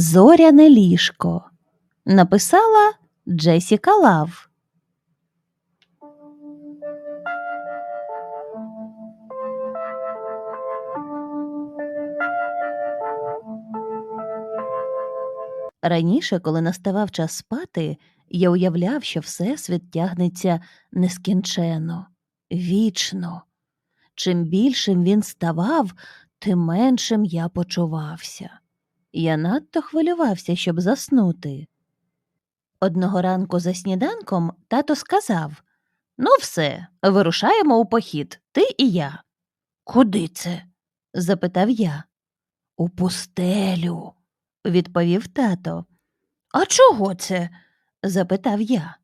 Зоряне ліжко. Написала Джесіка Лав. Раніше, коли наставав час спати, я уявляв, що Всесвіт тягнеться нескінчено, вічно. Чим більшим він ставав, тим меншим я почувався. Я надто хвилювався, щоб заснути. Одного ранку за сніданком тато сказав Ну, все, вирушаємо у похід, ти і я. Куди це? запитав я. У пустелю, відповів тато. А чого це? запитав я.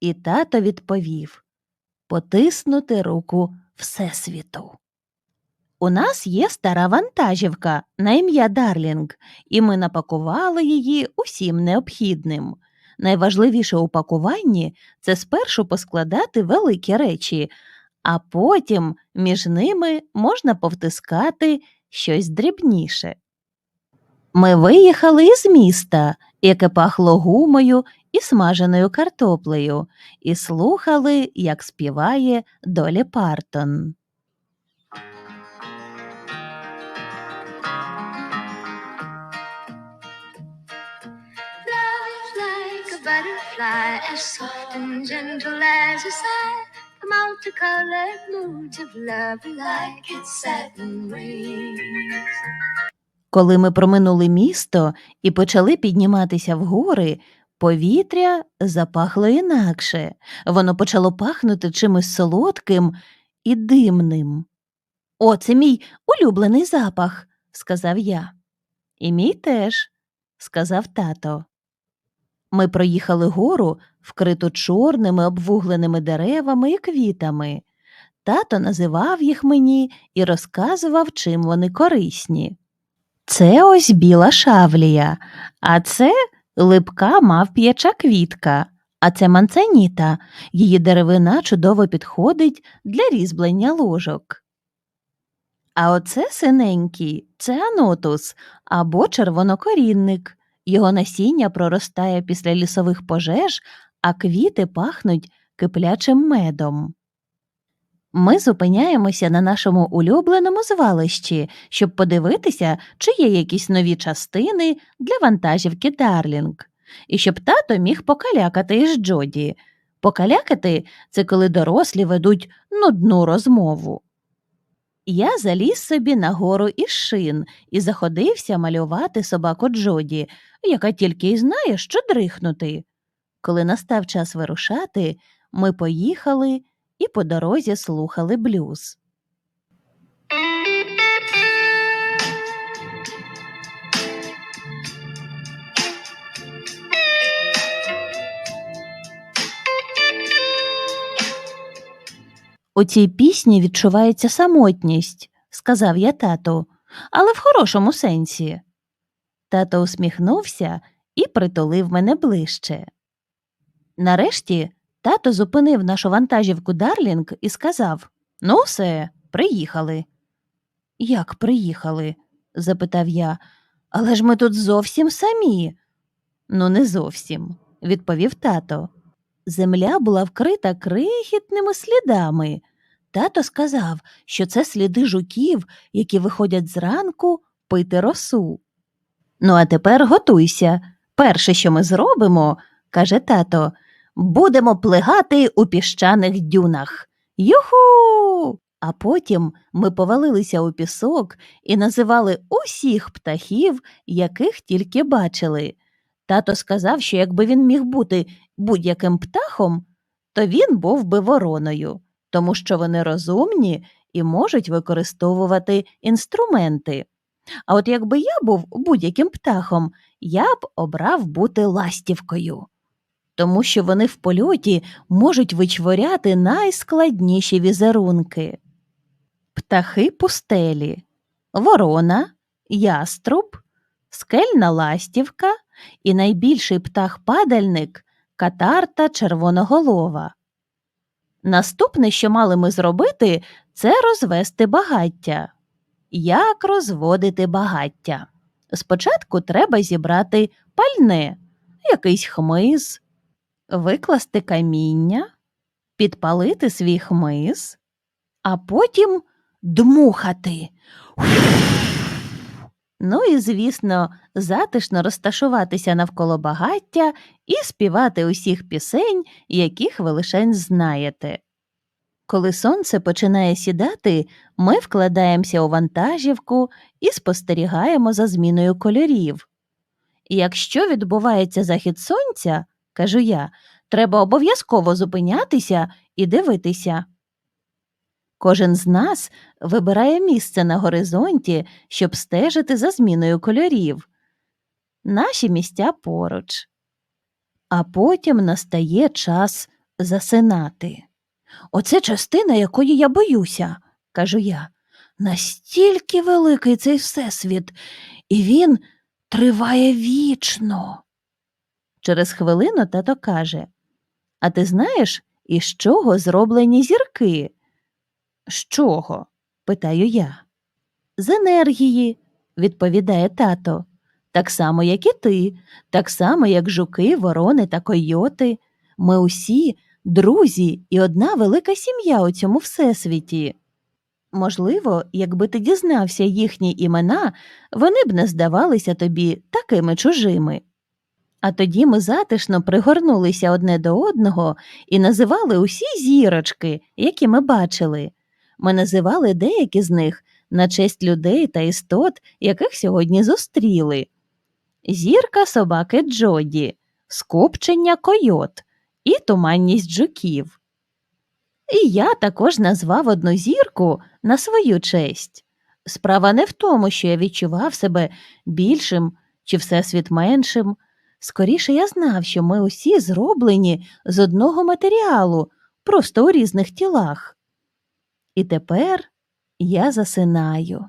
І тато відповів потиснути руку Всесвіту. У нас є стара вантажівка на ім'я Дарлінг, і ми напакували її усім необхідним. Найважливіше у пакуванні це спершу поскладати великі речі, а потім між ними можна повтискати щось дрібніше. Ми виїхали із міста, яке пахло гумою і смаженою картоплею, і слухали, як співає Долі Партон. Butterfly, as soft and gentle as a sigh. The multicolored moods of love like its satin rings. Коли ми проминули місто і почали підніматися вгори, повітря запахло інакше. Воно почало пахнути чимось солодким і димним. О, це мій улюблений запах, сказав я. І мій теж, сказав тато. Ми проїхали гору, вкриту чорними обвугленими деревами і квітами. Тато називав їх мені і розказував, чим вони корисні. Це ось біла шавлія, а це липка мавп'яча квітка, а це манцаніта. Її деревина чудово підходить для різьблення ложок. А оце синенький це анотус або червонокорінник. Його насіння проростає після лісових пожеж, а квіти пахнуть киплячим медом. Ми зупиняємося на нашому улюбленому звалищі, щоб подивитися, чи є якісь нові частини для вантажівки Дарлінг, і щоб тато міг покалякати із Джоді. Покалякати це коли дорослі ведуть нудну розмову. Я заліз собі на гору із шин і заходився малювати собаку Джоді, яка тільки й знає, що дрихнути. Коли настав час вирушати, ми поїхали і по дорозі слухали блюз. У цій пісні відчувається самотність, сказав я тату, але в хорошому сенсі. Тато усміхнувся і притулив мене ближче. Нарешті тато зупинив нашу вантажівку Дарлінг і сказав Ну, все, приїхали. Як приїхали? запитав я. Але ж ми тут зовсім самі. Ну, не зовсім, відповів тато. Земля була вкрита крихітними слідами. Тато сказав, що це сліди жуків, які виходять зранку пити росу. Ну, а тепер готуйся. Перше, що ми зробимо, каже тато, будемо плигати у піщаних дюнах. Юху. А потім ми повалилися у пісок і називали усіх птахів, яких тільки бачили. Тато сказав, що якби він міг бути будь-яким птахом, то він був би вороною, тому що вони розумні і можуть використовувати інструменти. А от якби я був будь-яким птахом, я б обрав бути ластівкою, тому що вони в польоті можуть вичворяти найскладніші візерунки. Птахи пустелі, ворона, яструб, скельна ластівка і найбільший птах-падальник катарта червоноголова. Наступне, що мали ми зробити, це розвести багаття. Як розводити багаття? Спочатку треба зібрати пальне, якийсь хмиз, викласти каміння, підпалити свій хмиз, а потім дмухати. Ну і, звісно, затишно розташуватися навколо багаття і співати усіх пісень, яких ви лишень знаєте. Коли сонце починає сідати, ми вкладаємося у вантажівку і спостерігаємо за зміною кольорів. Якщо відбувається захід сонця, кажу я, треба обов'язково зупинятися і дивитися. Кожен з нас вибирає місце на горизонті, щоб стежити за зміною кольорів. Наші місця поруч. А потім настає час засинати. Оце частина, якої я боюся, кажу я. Настільки великий цей всесвіт, і він триває вічно. Через хвилину тато каже А ти знаєш, із чого зроблені зірки? З чого? питаю я. З енергії, відповідає тато. Так само, як і ти, так само, як жуки, ворони та койоти. Ми усі друзі і одна велика сім'я у цьому всесвіті. Можливо, якби ти дізнався їхні імена, вони б не здавалися тобі такими чужими. А тоді ми затишно пригорнулися одне до одного і називали усі зірочки, які ми бачили. Ми називали деякі з них на честь людей та істот, яких сьогодні зустріли. Зірка собаки Джоді, скупчення койот і туманність жуків. І я також назвав одну зірку на свою честь. Справа не в тому, що я відчував себе більшим чи всесвіт меншим. Скоріше я знав, що ми усі зроблені з одного матеріалу, просто у різних тілах. І тепер я засинаю.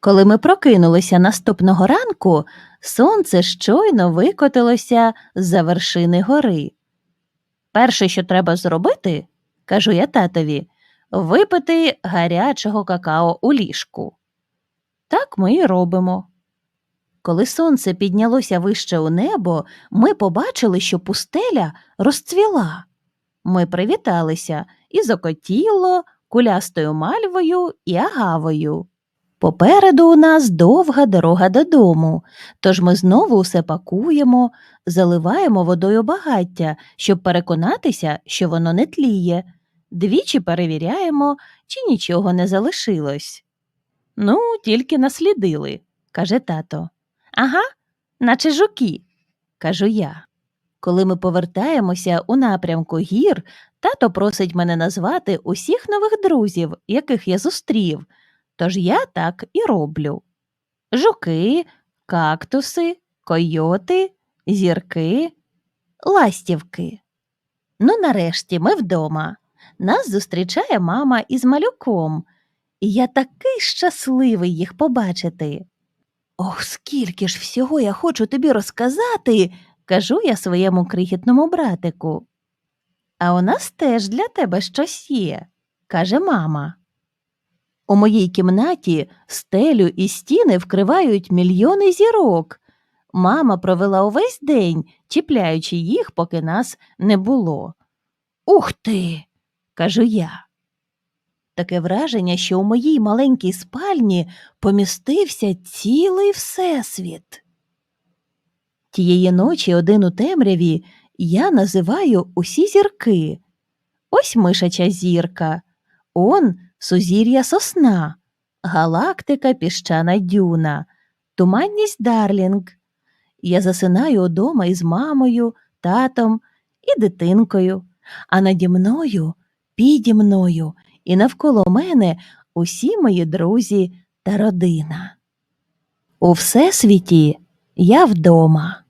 Коли ми прокинулися наступного ранку, сонце щойно викотилося з-за вершини гори. Перше, що треба зробити, кажу я татові, випити гарячого какао у ліжку. Так ми і робимо. Коли сонце піднялося вище у небо, ми побачили, що пустеля розцвіла. Ми привіталися і зокотіло кулястою мальвою і агавою. Попереду у нас довга дорога додому, тож ми знову усе пакуємо, заливаємо водою багаття, щоб переконатися, що воно не тліє. Двічі перевіряємо, чи нічого не залишилось. Ну, тільки наслідили, каже тато. Ага, наче жуки, кажу я. Коли ми повертаємося у напрямку гір, тато просить мене назвати усіх нових друзів, яких я зустрів, тож я так і роблю. Жуки, кактуси, койоти, зірки, ластівки. Ну, нарешті ми вдома. Нас зустрічає мама із малюком, і я такий щасливий їх побачити. Ох, скільки ж всього я хочу тобі розказати, кажу я своєму крихітному братику. А у нас теж для тебе щось є, каже мама. У моїй кімнаті стелю і стіни вкривають мільйони зірок. Мама провела увесь день, чіпляючи їх, поки нас не було. Ух ти! кажу я. Таке враження, що у моїй маленькій спальні помістився цілий всесвіт. Тієї ночі один у темряві я називаю усі зірки. Ось мишача зірка, он сузір'я сосна, галактика піщана дюна, туманність Дарлінг. Я засинаю удома із мамою, татом і дитинкою, а наді мною, піді мною і навколо мене усі мої друзі та родина. У всесвіті я вдома.